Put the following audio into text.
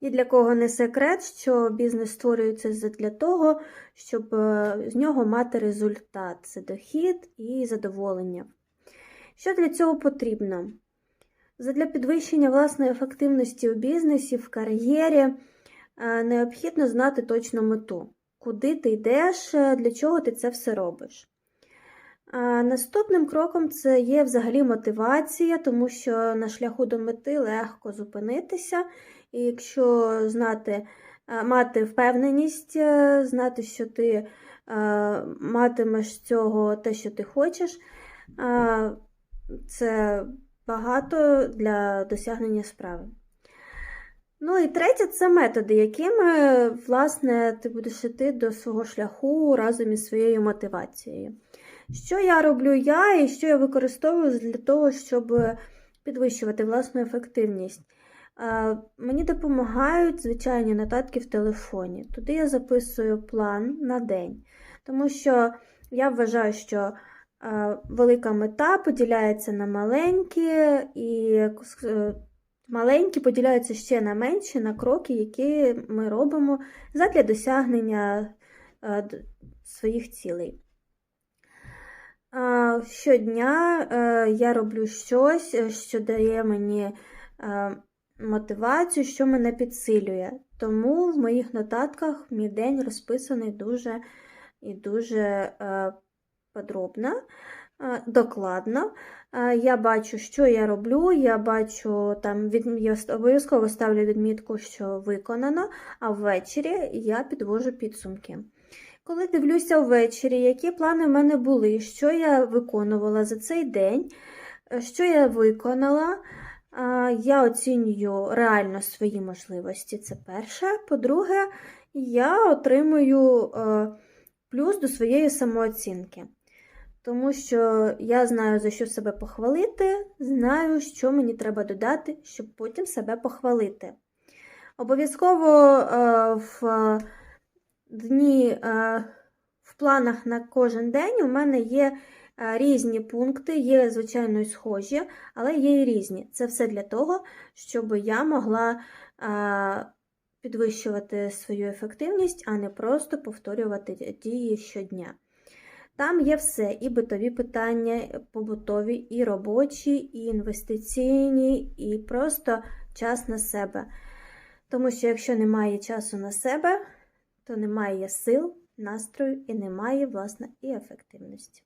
Ні для кого не секрет, що бізнес створюється для того, щоб е, з нього мати результат це дохід і задоволення. Що для цього потрібно? Задля підвищення власної ефективності у бізнесі, в кар'єрі е, необхідно знати точну мету, куди ти йдеш, е, для чого ти це все робиш. Наступним кроком це є взагалі мотивація, тому що на шляху до мети легко зупинитися, і якщо знати, е, мати впевненість, е, знати, що ти е, матимеш цього те, що ти хочеш, це багато для досягнення справи. Ну і третє це методи, якими, власне, ти будеш йти до свого шляху разом із своєю мотивацією. Що я роблю я і що я використовую для того, щоб підвищувати власну ефективність? Мені допомагають звичайні нотатки в телефоні. Туди я записую план на день, тому що я вважаю, що велика мета поділяється на маленькі, і е, маленькі поділяються ще на менші, на кроки, які ми робимо задля досягнення е, своїх цілей. Щодня е, я роблю щось, що дає мені мотивацію, що мене підсилює. Тому в моїх нотатках мій день розписаний дуже і дуже е, подробно, е, докладно. Е, Я бачу, що я роблю, я бачу там від... я обов'язково ставлю відмітку, що виконано, а ввечері я підвожу підсумки. Коли дивлюся ввечері, які плани в мене були, що я виконувала за цей день, е, що я виконала, я оцінюю реально свої можливості. Це перше. По-друге, я отримую е, плюс до своєї самооцінки. Тому що я знаю, за що себе похвалити, знаю, що мені треба додати, щоб потім себе похвалити. Обов'язково е, в дні е, в планах на кожен день у мене є різні пункти, є, звичайно, схожі, але є і різні. Це все для того, щоб я могла е, підвищувати свою ефективність, а не просто повторювати дії щодня. Там є все: і битові питання, побутові, і робочі, і інвестиційні, і просто час на себе. Тому що якщо немає часу на себе, то немає сил, настрою і немає, власне, і ефективності.